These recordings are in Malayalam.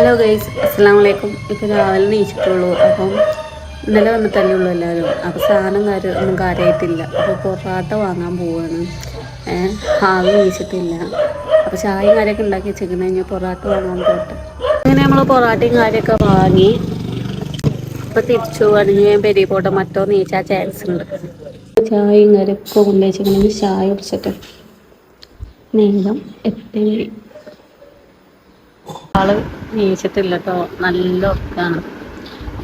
ഹലോ ഗൈസ് അസ്സാം വലൈക്കും ഇപ്പം രാവിലെ നീച്ചിട്ടുള്ളൂ. അപ്പം ഇന്നലെ വന്നിട്ടല്ലേ ഉള്ളൂ എല്ലാവരും അപ്പോൾ സാധനം കാര്യം ഒന്നും കാര്യമായിട്ടില്ല അപ്പോൾ പൊറാട്ട വാങ്ങാൻ പോവാണ്. ഹാവി നീച്ചിട്ടില്ല. അപ്പോൾ ചായയും കാര്യമൊക്കെ ഉണ്ടാക്കി വെച്ചിരിക്കുന്നത് കഴിഞ്ഞാൽ പൊറാട്ട വാങ്ങാൻ പോട്ടെ. അങ്ങനെ നമ്മൾ പൊറാട്ടയും കാര്യമൊക്കെ വാങ്ങി. ഇപ്പം തിരിച്ചു പോവാണെങ്കിൽ ഞാൻ പെരിയ പോട്ടെ. മറ്റോ നീച്ചാൽ ചാൻസ് ഉണ്ട്. ചായയും കാര്യമൊക്കെ കൊണ്ടുവച്ചിട്ടുണ്ടെങ്കിൽ ചായ കുടിച്ചിട്ട്. എട്ട് മണി ആൾ നീച്ചിട്ടില്ല കേട്ടോ നല്ല ഉറക്കാണ്.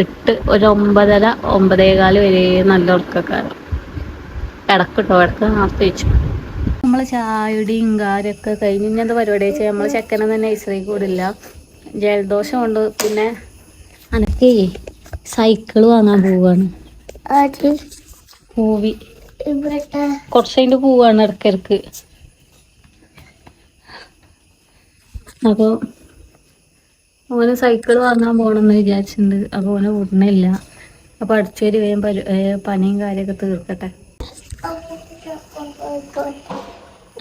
എട്ട് ഒരു ഒമ്പതര ഒമ്പതേകാൽ വരെ നല്ല ഉറക്കക്കാരൻ കിടക്കട്ടോ ഇടയ്ക്ക് നേരത്തെ വെച്ചു. നമ്മൾ ചായയുടെയും കാരൊക്കെ കഴിഞ്ഞ് ഇനി എന്താ പരിപാടി വെച്ചാൽ നമ്മൾ ചെക്കനെ തന്നെ ഐശ്വര്യം കൂടില്ല. ജലദോഷം കൊണ്ട് പിന്നെ അനക്കേ സൈക്കിൾ വാങ്ങാൻ പോവാണ്. പൂവി. കുറച്ച് പൂവാണ് പോവാണ് ഇടക്കിടക്ക്. അപ്പോൾ ഓന് സൈക്കിൾ വാങ്ങാൻ പോകണമെന്ന് വിചാരിച്ചിട്ടുണ്ട് അപ്പോൾ ഓനെ വിടണില്ല. അപ്പോൾ അടിച്ചേരി വേഗം പനിയും കാര്യമൊക്കെ തീർക്കട്ടെ.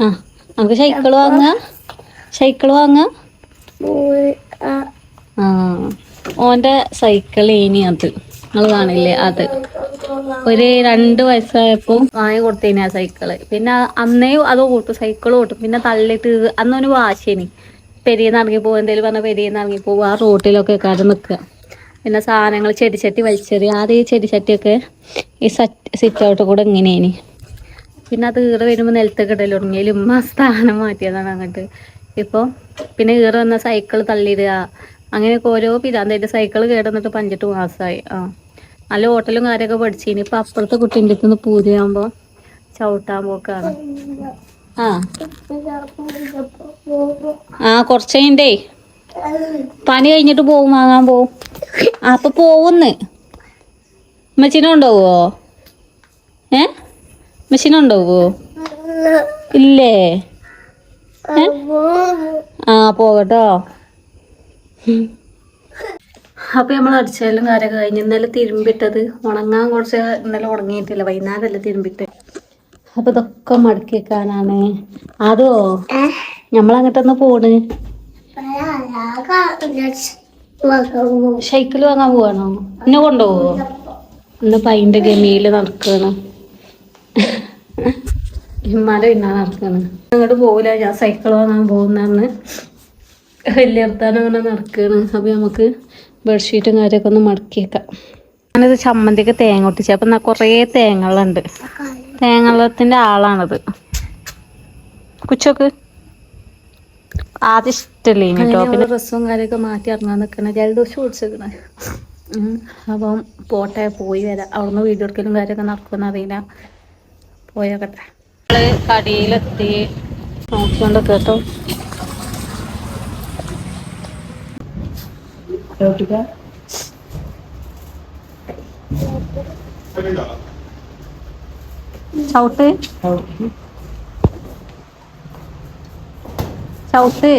ആ നമുക്ക് സൈക്കിൾ വാങ്ങാ? സൈക്കിൾ വാങ്ങാ? ഓന്റെ ഓന്റെ സൈക്കിൾ ഇനി അത്. നിങ്ങൾ കാണില്ലേ അത്. ഒരു രണ്ട് വയസ്സായപ്പോൾ വാങ്ങി കൊടുത്തേനെ ആ സൈക്കിൾ പിന്നെ അന്നേ അത് ഓട്ടും സൈക്കിൾ ഓട്ടും. പിന്നെ തള്ളിയിട്ട് അന്നൊരു വാശിനി പെരിയെന്ന് ഇറങ്ങി പോകും എന്തെങ്കിലും പറഞ്ഞാൽ പെരിയെന്ന് ഇറങ്ങി പോകും ആ റോട്ടിലൊക്കെ കട നിൽക്കുക. പിന്നെ സാധനങ്ങൾ ചെടിച്ചട്ടി വലിച്ചെറിയ ആദ്യം ഈ ചെടിച്ചട്ടിയൊക്കെ ഈ സറ്റ് സിറ്റ് ഔട്ട് കൂടെ ഇങ്ങനെയാണ് പിന്നെ അത് ഈറ വരുമ്പോൾ നിലത്തൊക്കെ ഇടൽ തുടങ്ങിയാലും ഉമ്മ സ്ഥാനം മാറ്റിയതാണ് അങ്ങോട്ട്. ഇപ്പോൾ പിന്നെ ഈറ വന്ന സൈക്കിൾ തള്ളിയിടുക. അങ്ങനെയൊക്കെ ഓരോ പിരാന്തായിട്ട് സൈക്കിൾ കേടന്നിട്ട് പഞ്ചെട്ട് മാസമായി ആ. നല്ല ഹോട്ടലും കാര്യമൊക്കെ പഠിച്ചിനി. ഇപ്പം അപ്പുറത്തെ കുട്ടീന്റെ അടുത്ത് നിന്ന് പൂതിയാകുമ്പോൾ ചവിട്ടാൻ പോക്കാണ്. ആ. ആ കുറച്ച് കഴിഞ്ഞേ പനി കഴിഞ്ഞിട്ട് പോവും വാങ്ങാൻ പോവും. അപ്പൊ പോവുന്ന്. മെച്ചിനെ ഏ? മെച്ചിനെ ഇല്ലേ? ആ പോകട്ടോ. അപ്പൊ നമ്മൾ അടിച്ചാലും കാര്യമൊക്കെ കഴിഞ്ഞ് ഇന്നലെ തിരുമ്പിട്ടത്. ഉണങ്ങാൻ കുറച്ച് ഇന്നലെ ഉണങ്ങിയിട്ടില്ല. വൈകുന്നേരമല്ല തിരുമ്പിട്ട്. അപ്പൊ ഇതൊക്കെ മടക്കി വെക്കാനാണ്. അതോ ഞമ്മളങ്ങട്ടൊന്ന് പോണ്. സൈക്കിൾ വാങ്ങാൻ പോവാണോ? എന്നെ കൊണ്ടുപോവോ ഇന്ന് പൈന്റെ ഗമിയിൽ നടക്കാണ്. ഇമ്മാരെ പിന്നാ നടക്കാണ്. അങ്ങോട്ട് പോവില്ല ഞാൻ സൈക്കിൾ വാങ്ങാൻ പോകുന്നതെന്ന് വലിയ വർത്താനം അങ്ങനെ നടക്കാണ്. അപ്പൊ നമുക്ക് ബെഡ്ഷീറ്റും കാര്യമൊക്കെ ഒന്ന് മടക്കി വെക്കാം. ഞാനിത് ചമ്മന്തിക്ക് തേങ്ങ ഒട്ടിച്ചു അപ്പൊ കുറേ തേങ്ങകളുണ്ട്. തേങ്ങള്ളത്തിന്റെ ആളാണത്. കുച്ചോക്ക്? ആദ്യം ഇഷ്ടല്ലേ കേട്ടോ പിന്നെ ഡ്രസ്സും കാര്യമൊക്കെ മാറ്റി ഇറങ്ങാൻ നിൽക്കണ ജലദോഷം ഓടിച്ചിരിക്കണ അപ്പം പോട്ടെ പോയി വരാം. അവിടുന്ന് വീഡിയോ എടുക്കലും കാര്യമൊക്കെ നടക്കുമെന്ന് അറിയില്ല. പോയോക്കട്ടെ കടിയിലെത്തി. നോക്കിക്കൊണ്ടൊക്കെ കേട്ടോ. ചവിട്ട്. ചവിട്ട്.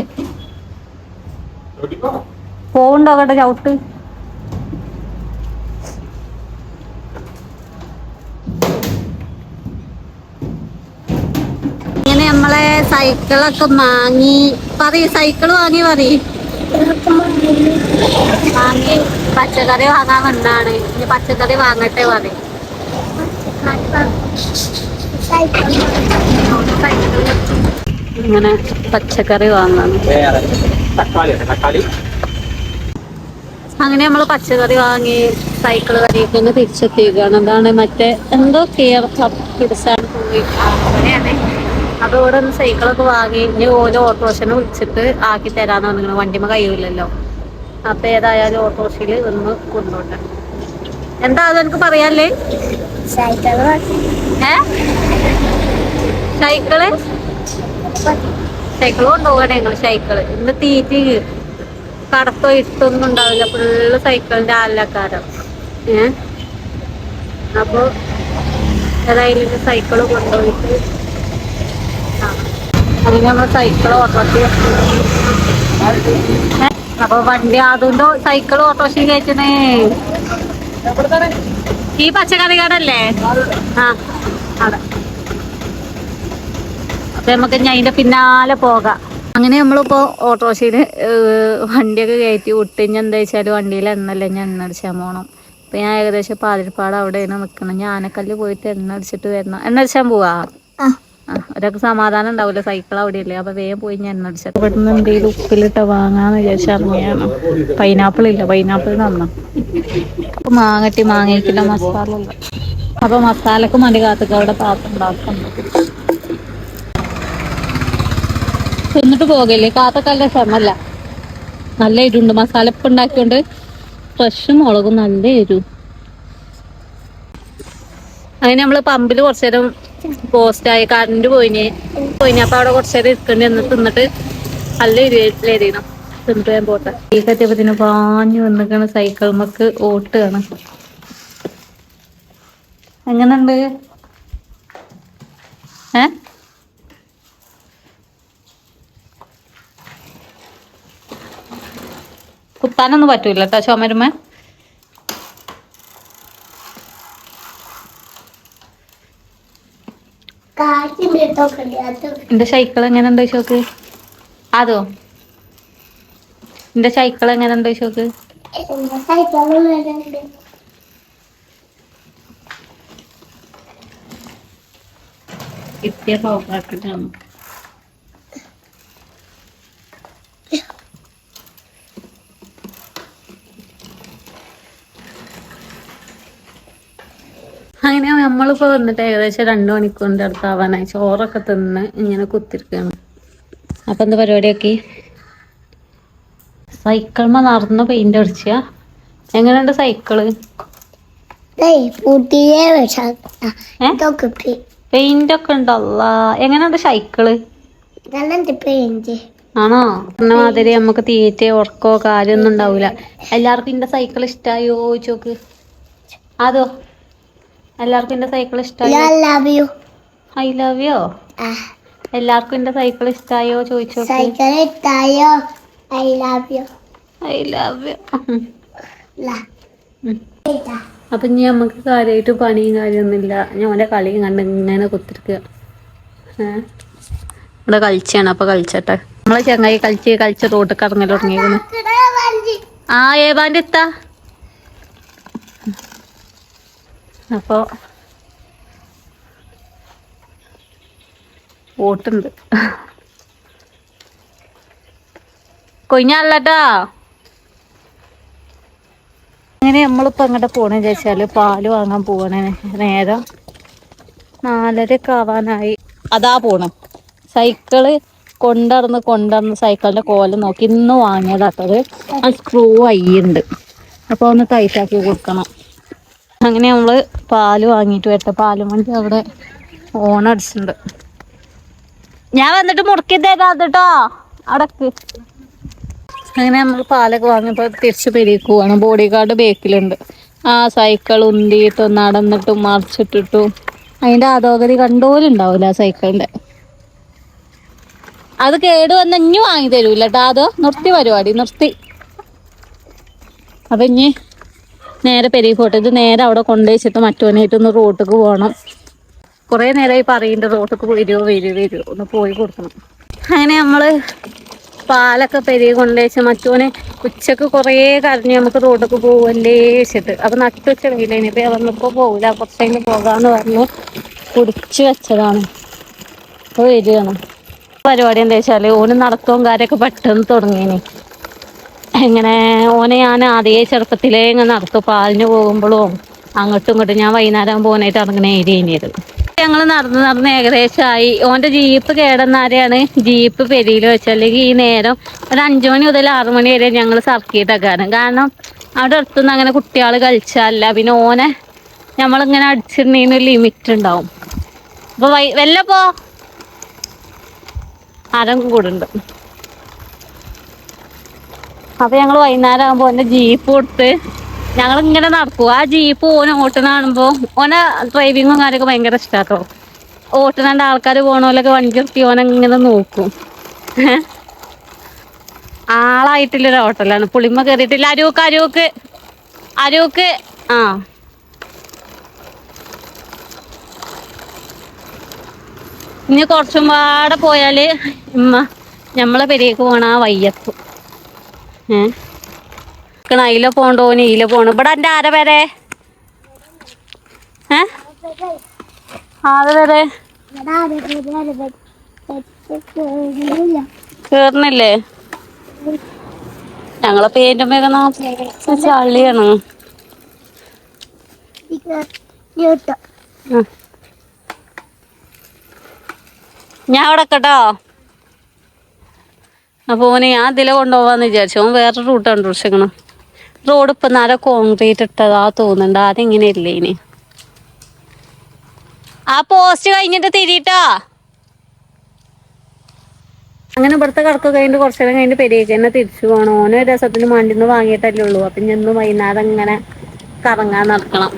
പോവുണ്ടോ കേട്ടോ ചവിട്ട്. ഇങ്ങനെ നമ്മളെ സൈക്കിളൊക്കെ വാങ്ങി. പറയ് സൈക്കിൾ വാങ്ങി പറയ്. വാങ്ങി. പച്ചക്കറി വാങ്ങാൻ വന്നാണ്. ഇനി പച്ചക്കറി വാങ്ങട്ടെ പറയും. ഇങ്ങനെ പച്ചക്കറി വാങ്ങാൻ അങ്ങനെ നമ്മൾ പച്ചക്കറി വാങ്ങി സൈക്കിൾ കറിയൊക്കെ തിരിച്ചെത്തിയിരിക്കുകയാണ്. എന്താണ് മറ്റേ എന്തോ കെയർ പിടിച്ചാണ് പോയി. അങ്ങനെയാണ്. അപ്പൊ ഒന്ന് സൈക്കിളൊക്കെ വാങ്ങി ഇനി ഓരോ ഓട്ടോറിക്ഷനെ വിളിച്ചിട്ട് ആക്കി തരാന്ന് പറഞ്ഞു വണ്ടിമ കഴിയില്ലല്ലോ അപ്പൊ ഏതായാലും ഓട്ടോറിക്ഷയിൽ ഒന്ന് കൊണ്ടോട്ടെ എന്താ അത് എനിക്ക് പറയാല്ലേ? Cycle cycle? കൊണ്ടുപോകണേ ഞങ്ങൾ സൈക്കിൾ? ഇന്ന് തീറ്റി കടത്തോ ഇഷ്ടൊന്നും ഉണ്ടാവില്ല. ഫുള്ള് സൈക്കിളിന്റെ ആലക്കാരം ഏ? അപ്പൊ ഏതായാലും സൈക്കിൾ കൊണ്ടുപോയിട്ട് അല്ലെങ്കിൽ നമ്മൾ നമ്മൾ സൈക്കിൾ ഓട്ടോട്ടി അപ്പൊ വണ്ടി അതുകൊണ്ടോ സൈക്കിൾ ഓട്ടോഷി കയറ്റണേ ഈ പച്ചക്കറി കടല്ലേ ആ അവിടെ. അപ്പൊ നമുക്ക് അതിന്റെ പിന്നാലെ പോകാം. അങ്ങനെ നമ്മളിപ്പോൾ ഓട്ടോറിക്ഷയിൽ വണ്ടിയൊക്കെ കയറ്റി വിട്ട് ഇനി എന്താ വെച്ചാൽ വണ്ടിയിൽ എണ്ണല്ല ഞാൻ എണ്ണടിച്ചാൽ പോകണം അപ്പം ഞാൻ ഏകദേശം പാതിരിപ്പാട് അവിടെയാണ് നിൽക്കണം ഞാനക്കല്ല് ആനക്കല്ല് പോയിട്ട് എണ്ണ അടിച്ചിട്ട് വരണം. എണ്ണ അടിച്ചാൻ പോവാ? ആ. ഒരാൾക്ക് സമാധാനം ഉണ്ടാവില്ല സൈക്കിൾ അവിടെ ഇല്ലേ അപ്പോൾ വേഗം പോയി ഞാൻ എണ്ണ അടിച്ചിട്ട് ഇവിടുന്ന് എന്തെങ്കിലും ഉപ്പിലിട്ട വാങ്ങാന്ന് വിചാരിച്ച ഇറങ്ങിയാണ് പൈനാപ്പിൾ ഇല്ല. പൈനാപ്പിൾ തന്ന. അപ്പോൾ മാങ്ങട്ടി മാങ്ങയ്ക്കില്ല മസാല ഇല്ല. അപ്പോൾ മസാലക്ക് മതി കാത്തുക അവിടെ പാത്രം ഉണ്ടാക്കുന്നുണ്ട്. തിന്നിട്ട് പോകല്ലേ? കാത്തക്കല്ല ക്ഷമല്ല നല്ല എരുണ്ട്. മസാല ഇപ്പം ഉണ്ടാക്കിയോണ്ട് ഫ്രഷ് മുളകും നല്ല എരു. അതിന് നമ്മൾ പമ്പിൽ കുറച്ചു നേരം പോസ്റ്റായി കറണ്ട് പോയിന്. പോയിന്. അപ്പൊ അവിടെ കുറച്ചേരം ഇരിക്കേണ്ടി. വന്ന് തിന്നിട്ട് നല്ല എരിയണം തിന്നിട്ട് ഞാൻ പോട്ടെ. ഈ കത്തിയപ്പത്തിന് പാഞ്ഞു വന്നിക്കണ സൈക്കിൾ മക്ക് ഓട്ടുകയാണ് എങ്ങനുണ്ട് ഏ? കുത്താനൊന്നും പറ്റൂല കേട്ടോ ചുമരുമ എന്റെ സൈക്കിൾ എങ്ങനെയുണ്ട് ചോക്ക് അതോ? എന്റെ സൈക്കിൾ എങ്ങനെയുണ്ട് ചോക്ക് ഇത്തിയ സോപ്പാക്കിട്ടാണ് നമ്മളിപ്പോ വന്നിട്ട് ഏകദേശം രണ്ടു മണിക്കൂറിന്റെ അടുത്താവാനായി ചോറൊക്കെ തിന്ന് ഇങ്ങനെ കുത്തിരിക്കുകയാണ് അപ്പൊ എന്താ പരിപാടിയാക്കി? സൈക്കിൾമ നടന്ന് പെയിന്റ് അടിച്ച? എങ്ങനെയുണ്ട് സൈക്കിൾ പെയിന്റ് ഒക്കെ ഉണ്ടല്ല എങ്ങനെയുണ്ട് സൈക്കിൾ ആണോ? പറഞ്ഞ മാതിരി നമുക്ക് തീറ്റ ഉറക്കോ കാര്യമൊന്നും ഉണ്ടാവൂല. എല്ലാവർക്കും എന്റെ സൈക്കിൾ ഇഷ്ടായോ? ചോക്ക്. അതോ? എല്ലാവർക്കും എന്റെ സൈക്കിൾ ഇഷ്ടായോ? Love you I love you എല്ലാവർക്കും എന്റെ സൈക്കിൾ ഇഷ്ടായോ? ചോദിച്ചോ സൈക്കിൾ ഇഷ്ടായോ? I love you I love you അപ്പൊ ഇനി നമുക്ക് കാര്യമായിട്ട് പണിയും കാര്യമൊന്നുമില്ല ഞാൻ കളിയും കണ്ട് ഇങ്ങനെ കുത്തിരിക്കുക ഇവിടെ കളിച്ചാണ്. അപ്പൊ കളിച്ചട്ടെ. നമ്മളെ ചങ്ങായി കളിച്ച് കളിച്ച് റോട്ട് കറങ്ങൽ തുടങ്ങിയിരുന്നു ആ ഏവാന്റെ എത്താ അപ്പോ ഓട്ടുണ്ട് കൊഞ്ഞാലട്ടാ അങ്ങനെ നമ്മളിപ്പോ അങ്ങോട്ട് പോകണമെന്ന് ചോദിച്ചാൽ പാൽ വാങ്ങാൻ പോകണേ നേരം. നാലരക്ക് ആവാനായി. അതാ പോണം. സൈക്കിൾ കൊണ്ടറന്ന് കൊണ്ടറന്ന് സൈക്കിളിന്റെ കോലം നോക്കി ഇന്ന് വാങ്ങിയതാട്ടത് ആ സ്ക്രൂ അയ്യുണ്ട് അപ്പൊ ഒന്ന് ടൈറ്റാക്കി കൊടുക്കണം. അങ്ങനെ നമ്മൾ പാൽ വാങ്ങിയിട്ട് വരട്ടെ. പാലും വണ്ടി അവിടെ ഓണടിച്ചിട്ടുണ്ട് ഞാൻ വന്നിട്ട് മുറുക്കി തരാം കേട്ടോ അടക്ക്. അങ്ങനെ നമ്മൾ പാലൊക്കെ വാങ്ങിയപ്പോൾ തിരിച്ച് പെരിക്ക് പോവാണ്. ബോഡി ഗാർഡ് ബേക്കിലുണ്ട്. ആ സൈക്കിൾ ഉന്തിയിട്ടും നടന്നിട്ടും മറിച്ചിട്ടിട്ടും. അതിന്റെ അധോഗതി കണ്ടോലുണ്ടാവില്ല ആ സൈക്കിളിന്റെ. അത് കേട് വന്ന ഇനി വാങ്ങി തരൂല കേട്ടോ അതോ നിർത്തി പരിപാടി നിർത്തി. അതെ നേരെ പെരിയ പോട്ടെ നേരെ അവിടെ കൊണ്ടുവച്ചിട്ട് മറ്റോനായിട്ടൊന്ന് റോട്ടിക്ക് പോകണം. കുറേ നേരമായി പറയുന്നുണ്ട് റോട്ടിക്ക് വരുമോ വരുമോ വരുമോ ഒന്ന് പോയി കൊടുക്കണം. അങ്ങനെ നമ്മൾ പാലൊക്കെ പെരുകി കൊണ്ടുവച്ച് മറ്റോന് ഉച്ചയ്ക്ക് കുറേ കരഞ്ഞ് നമുക്ക് റോഡൊക്കെ പോകല്ലേ വെച്ചിട്ട്. അപ്പൊ നട്ടുച്ച വെയിലേനി ഇപ്പൊ പോകില്ല പോവില്ല. കഴിഞ്ഞ് പോകാമെന്ന് പറഞ്ഞു. കുടിച്ച് വെച്ചതാണ്. അപ്പോൾ വരികയാണ്. പരിപാടി എന്താ വെച്ചാൽ ഓന് നടത്തവും കാര്യമൊക്കെ പെട്ടെന്ന് തുടങ്ങിയേനെ ഇങ്ങനെ ഓനെ ഞാൻ ആദ്യമേ ചെറുപ്പത്തിലേ ഇങ്ങനെ നടത്തും. പാലിന് പോകുമ്പോഴും അങ്ങോട്ടും ഇങ്ങോട്ടും ഞാൻ വൈകുന്നേരം പോകാനായിട്ട് ഇറങ്ങുന്ന ഏരിയ തന്നെയായിരുന്നു ഞങ്ങൾ നടന്ന് നടന്ന് ഏകദേശമായി ഓന്റെ ജീപ്പ് കേടന്നാരെയാണ് ജീപ്പ് പെരിയിൽ വെച്ചത് അല്ലെങ്കിൽ ഈ നേരം ഒരു അഞ്ചു മണി മുതൽ ആറു മണി വരെ ഞങ്ങൾ സർക്കിട്ടൊക്കെയാണ് കാരണം അവിടെ അടുത്തുനിന്ന് അങ്ങനെ കുട്ടികൾ കളിച്ചല്ല പിന്നെ ഓനെ നമ്മളിങ്ങനെ അടിച്ചിരുന്നതിന് ഒരു ലിമിറ്റ് ഉണ്ടാവും. അപ്പൊ വൈ വല്ലപ്പോ കൂടുണ്ട്? അപ്പൊ ഞങ്ങൾ വൈകുന്നേരം ആകുമ്പോ ഓന്റെ ജീപ്പ് കൊടുത്ത് ഞങ്ങൾ ഇങ്ങനെ നടക്കും. ആ ജീപ്പ് ഓനെ ഓട്ടണ കാണുമ്പോ ഓനെ ഡ്രൈവിങ്ങും കാര്യമൊക്കെ ഭയങ്കര ഇഷ്ടാട്ടോ ഓട്ടണണ്ട് ആൾക്കാർ പോണോലൊക്കെ വണ്ടി നിർത്തി ഓനെ ഇങ്ങനെ നോക്കും. ആളായിട്ടുള്ളൊരു ഹോട്ടലാണ്. പുളിമ കയറിയിട്ടില്ല അരൂക്ക് അരൂക്ക്. അരൂക്ക്. ആ. ഇനി കുറച്ചും പാടെ പോയാൽ ഉമ്മ നമ്മളെ പെരേക്ക് പോണ ആ വയ്യത്ത് അയില പോണ്ടോന് ഇല പോണു. ഇവിടെ എന്റെ ആരെ പേരെ? ഏ? ആരെ പേരെ? കേറണില്ലേ ഞങ്ങളെ പേരുമ്പോ ചള്ളിയാണ് ന്യൂട്ടോ ഞാൻ അവിടെ കേട്ടോ അപ്പൊ ഓനെ ഞാൻ ഇതിലെ കൊണ്ടുപോവാന്ന് വിചാരിച്ചു. ഓൻ വേറെ റൂട്ട് കണ്ടുപിടിച്ചേക്കണം റോഡ് ഇപ്പൊ നല്ല കോൺക്രീറ്റ് ഇട്ടതാ തോന്നുന്നുണ്ട്. അതിങ്ങനെ ഇല്ലേ ഇനി ആ പോസ്റ്റ് കഴിഞ്ഞിട്ട് തിരിട്ടോ അങ്ങനെ ഇവിടുത്തെ കടക്ക് കഴിഞ്ഞിട്ട് കുറച്ചു നേരം കഴിഞ്ഞിട്ട് പെരിയേക്ക് തന്നെ തിരിച്ചു പോകണം ഓനെ ഒരു രസത്തിന് മണ്ടിന്ന് വാങ്ങിയിട്ടല്ലേ ഉള്ളൂ. അപ്പൊ ഇന്ന് വൈകുന്നേരം ഇങ്ങനെ കറങ്ങാൻ നടക്കണം.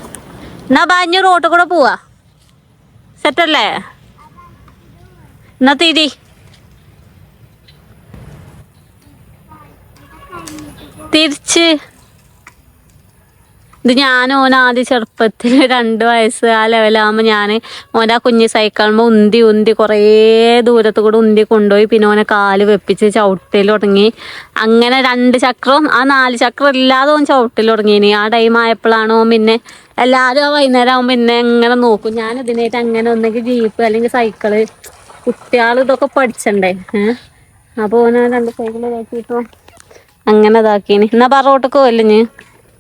എന്നാ ബാഞ്ഞ് റോട്ടിൽ കൂടെ പോവാ. സെറ്റല്ലേ എന്നാ തിരി. തിരിച്ച്. ഇത് ഞാൻ ഓൻ ആദ്യ ചെറുപ്പത്തിൽ രണ്ട് വയസ്സ് ആ ലെവലാകുമ്പോൾ ഞാൻ ഓന്റെ ആ കുഞ്ഞ് സൈക്കിളുമ്പോൾ ഉന്തി ഉന്തി കുറേ ദൂരത്ത് കൂടെ ഉന്തി കൊണ്ടുപോയി. പിന്നെ ഓനെ കാൽ വെപ്പിച്ച് ചവിട്ടിൽ തുടങ്ങി. അങ്ങനെ രണ്ട് ചക്രവും ആ നാല് ചക്രം ഇല്ലാതെ ഓൻ ചവിട്ടിൽ തുടങ്ങിയിനി ആ ടൈം ആയപ്പോഴാണ് ഓൻ പിന്നെ എല്ലാവരും ആ വൈകുന്നേരം ആകുമ്പോൾ പിന്നെ എങ്ങനെ നോക്കും. ഞാൻ ഇതിനായിട്ട് അങ്ങനെ ഒന്നെങ്കിൽ ജീപ്പ് അല്ലെങ്കിൽ സൈക്കിൾ കുട്ടികൾ ഇതൊക്കെ പഠിച്ചണ്ടേ? ഏഹ്? അപ്പോൾ ഓനെ രണ്ട് സൈക്കിൾ ഇതാക്കിയിട്ടോ അങ്ങനെ ഇതാക്കീന്. എന്നാ പറോട്ടൊക്കെ വല്ലഞ്ഞ്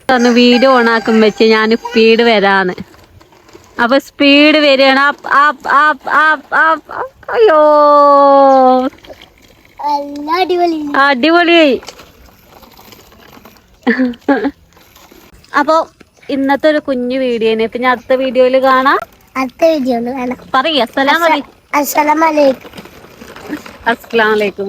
പറഞ്ഞു വീഡിയോ ഓണാക്കും വെച്ച് ഞാൻ സ്പീഡ് വരാന്ന്. അപ്പൊ സ്പീഡ് വരികയാണ്. അയ്യോ. അടിപൊളി. അടിപൊളിയായി അപ്പൊ ഇന്നത്തെ ഒരു കുഞ്ഞു ഇപ്പൊ പിന്നെ അടുത്ത വീഡിയോയിൽ കാണാം. അടുത്ത വീഡിയോ കാണാം. പറയ. അസ്സലാമലൈക്കും അസ്സലാം വലൈക്കും